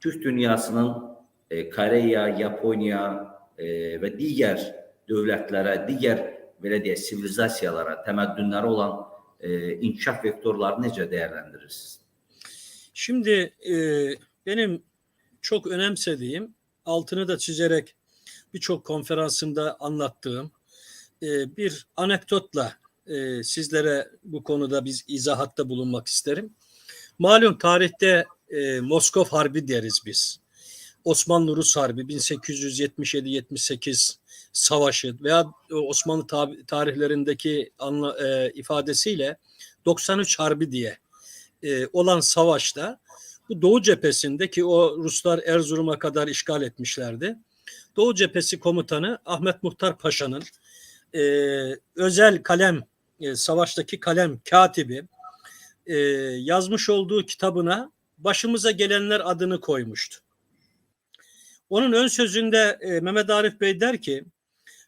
Türk dünyasının e, Koreya, Japonya e, ve diğer devletlere, diğer belə deyək, sivilizasiyalara, təməddünləri olan e, inkişaf vektorlarını necə değerlendirirsiniz? Şimdi e, benim çok önemsediğim, altını da çizerek birçok konferansımda anlattığım e, bir anekdotla e, sizlere bu konuda biz izahatta bulunmak isterim. Malum tarihte e, Moskov Harbi deriz biz. Osmanlı-Rus Harbi 1877-78 savaşı veya Osmanlı tarihlerindeki anla, e, ifadesiyle 93 Harbi diye e, olan savaşta bu Doğu cephesindeki o Ruslar Erzurum'a kadar işgal etmişlerdi. Doğu cephesi komutanı Ahmet Muhtar Paşa'nın e, özel kalem, e, savaştaki kalem katibi e, yazmış olduğu kitabına başımıza gelenler adını koymuştu. Onun ön sözünde e, Mehmet Arif Bey der ki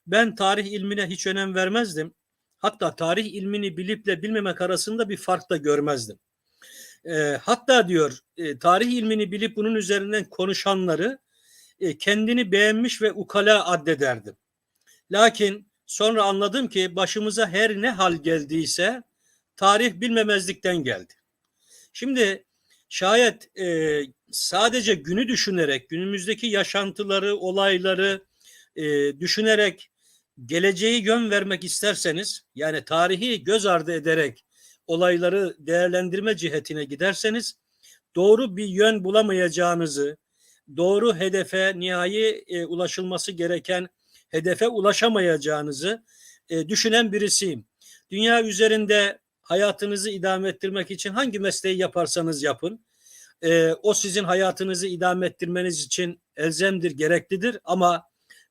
ben tarih ilmine hiç önem vermezdim. Hatta tarih ilmini biliple bilmemek arasında bir fark da görmezdim. E, hatta diyor e, tarih ilmini bilip bunun üzerinden konuşanları e, kendini beğenmiş ve ukala addederdim. Lakin sonra anladım ki başımıza her ne hal geldiyse tarih bilmemezlikten geldi. Şimdi şayet e, sadece günü düşünerek, günümüzdeki yaşantıları, olayları e, düşünerek geleceği yön vermek isterseniz, yani tarihi göz ardı ederek olayları değerlendirme cihetine giderseniz, doğru bir yön bulamayacağınızı, doğru hedefe, nihai e, ulaşılması gereken hedefe ulaşamayacağınızı e, düşünen birisiyim. Dünya üzerinde hayatınızı idame ettirmek için hangi mesleği yaparsanız yapın, e, o sizin hayatınızı idame ettirmeniz için elzemdir, gereklidir ama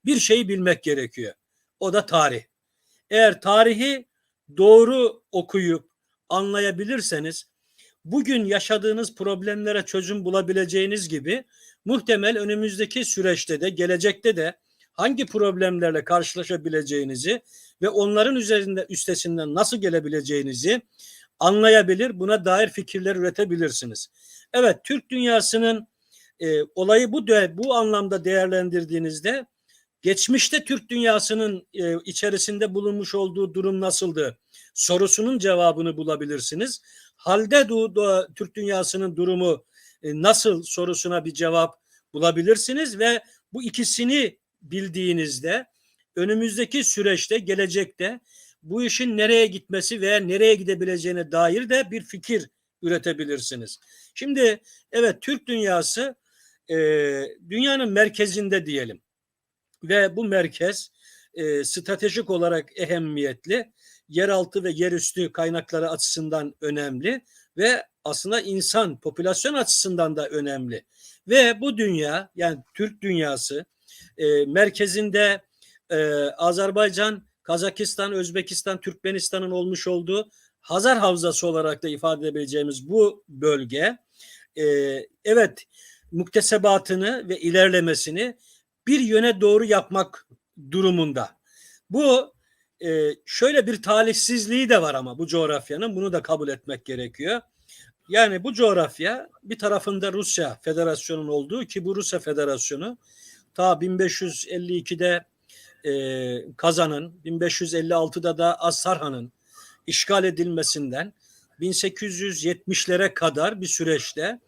bir şeyi bilmek gerekiyor. O da tarih. Eğer tarihi doğru okuyup anlayabilirseniz bugün yaşadığınız problemlere çözüm bulabileceğiniz gibi muhtemel önümüzdeki süreçte de gelecekte de hangi problemlerle karşılaşabileceğinizi ve onların üzerinde üstesinden nasıl gelebileceğinizi anlayabilir, buna dair fikirler üretebilirsiniz. Evet, Türk dünyasının e, olayı bu de, bu anlamda değerlendirdiğinizde geçmişte Türk dünyasının e, içerisinde bulunmuş olduğu durum nasıldı sorusunun cevabını bulabilirsiniz. Halde du, Türk dünyasının durumu e, nasıl sorusuna bir cevap bulabilirsiniz ve bu ikisini bildiğinizde önümüzdeki süreçte, gelecekte bu işin nereye gitmesi veya nereye gidebileceğine dair de bir fikir üretebilirsiniz. Şimdi evet Türk dünyası e, dünyanın merkezinde diyelim ve bu merkez e, stratejik olarak ehemmiyetli, yeraltı ve yerüstü kaynakları açısından önemli ve aslında insan popülasyon açısından da önemli. Ve bu dünya yani Türk dünyası e, merkezinde e, Azerbaycan, Kazakistan, Özbekistan, Türkmenistan'ın olmuş olduğu Hazar Havzası olarak da ifade edebileceğimiz bu bölge e, evet muktesebatını ve ilerlemesini bir yöne doğru yapmak durumunda. Bu e, şöyle bir talihsizliği de var ama bu coğrafyanın bunu da kabul etmek gerekiyor. Yani bu coğrafya bir tarafında Rusya Federasyonu'nun olduğu ki bu Rusya Federasyonu ta 1552'de e, Kazan'ın 1556'da da Asarhan'ın işgal edilmesinden 1870'lere kadar bir süreçte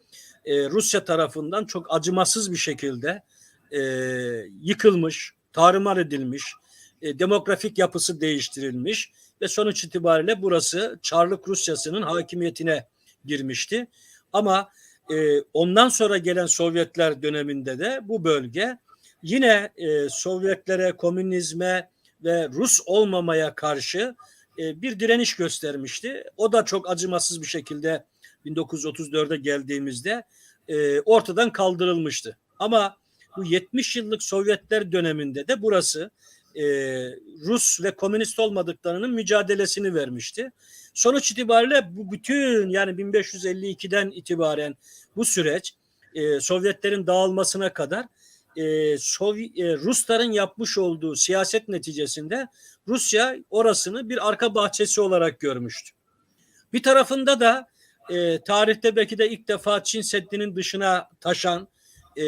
e, Rusya tarafından çok acımasız bir şekilde e, yıkılmış, tarumar edilmiş, e, demografik yapısı değiştirilmiş ve sonuç itibariyle burası Çarlık Rusyası'nın hakimiyetine girmişti. Ama e, ondan sonra gelen Sovyetler döneminde de bu bölge yine e, Sovyetlere, komünizme ve Rus olmamaya karşı e, bir direniş göstermişti. O da çok acımasız bir şekilde 1934'e geldiğimizde e, ortadan kaldırılmıştı. Ama bu 70 yıllık Sovyetler döneminde de burası e, Rus ve komünist olmadıklarının mücadelesini vermişti. Sonuç itibariyle bu bütün yani 1552'den itibaren bu süreç e, Sovyetlerin dağılmasına kadar e, Sovi, e, Rusların yapmış olduğu siyaset neticesinde Rusya orasını bir arka bahçesi olarak görmüştü. Bir tarafında da e, tarihte belki de ilk defa Çin Seddi'nin dışına taşan e,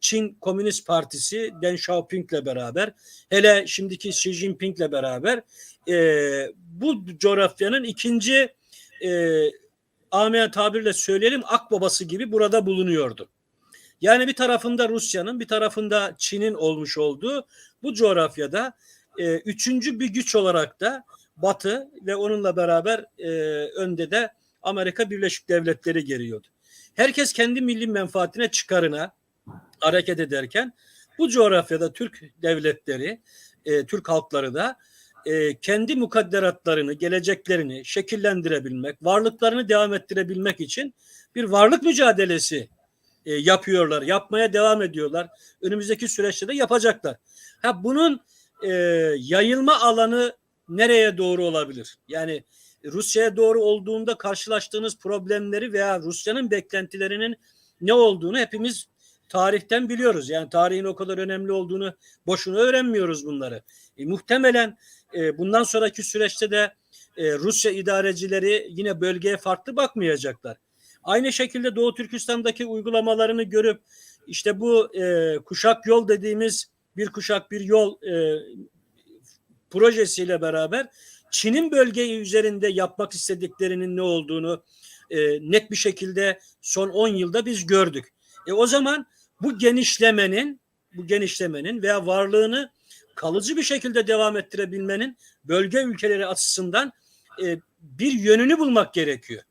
Çin Komünist Partisi Deng Xiaoping'le beraber hele şimdiki Xi Jinping'le beraber e, bu coğrafyanın ikinci e, amel tabirle söyleyelim akbabası gibi burada bulunuyordu. Yani bir tarafında Rusya'nın bir tarafında Çin'in olmuş olduğu bu coğrafyada e, üçüncü bir güç olarak da Batı ve onunla beraber e, önde de Amerika Birleşik Devletleri geliyordu. Herkes kendi milli menfaatine çıkarına hareket ederken bu coğrafyada Türk devletleri, e, Türk halkları da e, kendi mukadderatlarını, geleceklerini şekillendirebilmek, varlıklarını devam ettirebilmek için bir varlık mücadelesi e, yapıyorlar, yapmaya devam ediyorlar. Önümüzdeki süreçte de yapacaklar. Ha bunun e, yayılma alanı nereye doğru olabilir? Yani Rusya'ya doğru olduğunda karşılaştığınız problemleri veya Rusya'nın beklentilerinin ne olduğunu hepimiz tarihten biliyoruz. Yani tarihin o kadar önemli olduğunu boşuna öğrenmiyoruz bunları. E, muhtemelen e, bundan sonraki süreçte de e, Rusya idarecileri yine bölgeye farklı bakmayacaklar. Aynı şekilde Doğu Türkistan'daki uygulamalarını görüp işte bu e, kuşak yol dediğimiz bir kuşak bir yol e, projesiyle beraber Çin'in bölgeyi üzerinde yapmak istediklerinin ne olduğunu e, net bir şekilde son 10 yılda biz gördük. E o zaman bu genişlemenin bu genişlemenin veya varlığını kalıcı bir şekilde devam ettirebilmenin bölge ülkeleri açısından e, bir yönünü bulmak gerekiyor.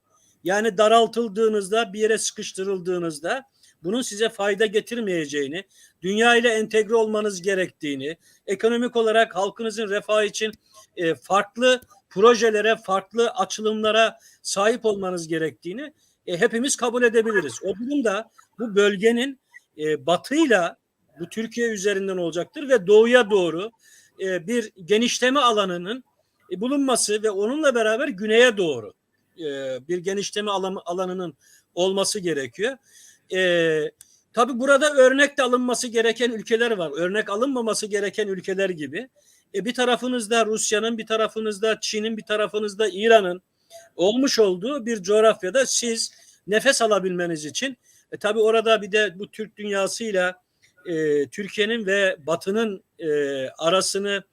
Yani daraltıldığınızda bir yere sıkıştırıldığınızda bunun size fayda getirmeyeceğini, dünya ile entegre olmanız gerektiğini, ekonomik olarak halkınızın refahı için e, farklı projelere, farklı açılımlara sahip olmanız gerektiğini e, hepimiz kabul edebiliriz. O durumda bu bölgenin e, batıyla bu Türkiye üzerinden olacaktır ve doğuya doğru e, bir genişleme alanının e, bulunması ve onunla beraber güneye doğru e, bir genişleme alanı, alanının olması gerekiyor. E, tabii burada örnek de alınması gereken ülkeler var. Örnek alınmaması gereken ülkeler gibi. E, bir tarafınızda Rusya'nın, bir tarafınızda Çin'in, bir tarafınızda İran'ın olmuş olduğu bir coğrafyada siz nefes alabilmeniz için e, tabii orada bir de bu Türk dünyasıyla e, Türkiye'nin ve Batı'nın e, arasını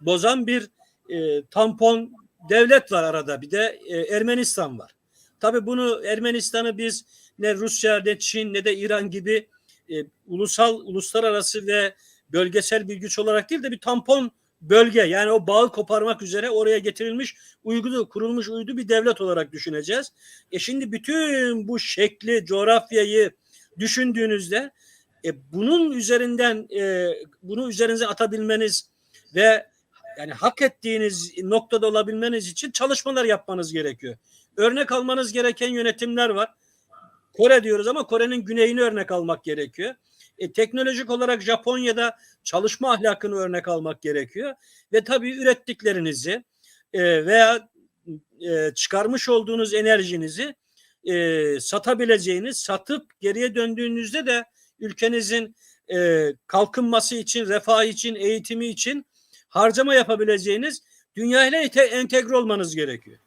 bozan bir e, tampon devlet var arada bir de e, Ermenistan var. Tabii bunu Ermenistan'ı biz ne Rusya ne Çin ne de İran gibi e, ulusal uluslararası ve bölgesel bir güç olarak değil de bir tampon bölge yani o bağı koparmak üzere oraya getirilmiş uygudu kurulmuş uydu bir devlet olarak düşüneceğiz. E şimdi bütün bu şekli coğrafyayı düşündüğünüzde e, bunun üzerinden e, bunu üzerinize atabilmeniz ve yani hak ettiğiniz noktada olabilmeniz için çalışmalar yapmanız gerekiyor. Örnek almanız gereken yönetimler var. Kore diyoruz ama Kore'nin güneyini örnek almak gerekiyor. E, teknolojik olarak Japonya'da çalışma ahlakını örnek almak gerekiyor. Ve tabii ürettiklerinizi e, veya e, çıkarmış olduğunuz enerjinizi e, satabileceğiniz, satıp geriye döndüğünüzde de ülkenizin e, kalkınması için, refah için, eğitimi için harcama yapabileceğiniz dünya ile entegre olmanız gerekiyor.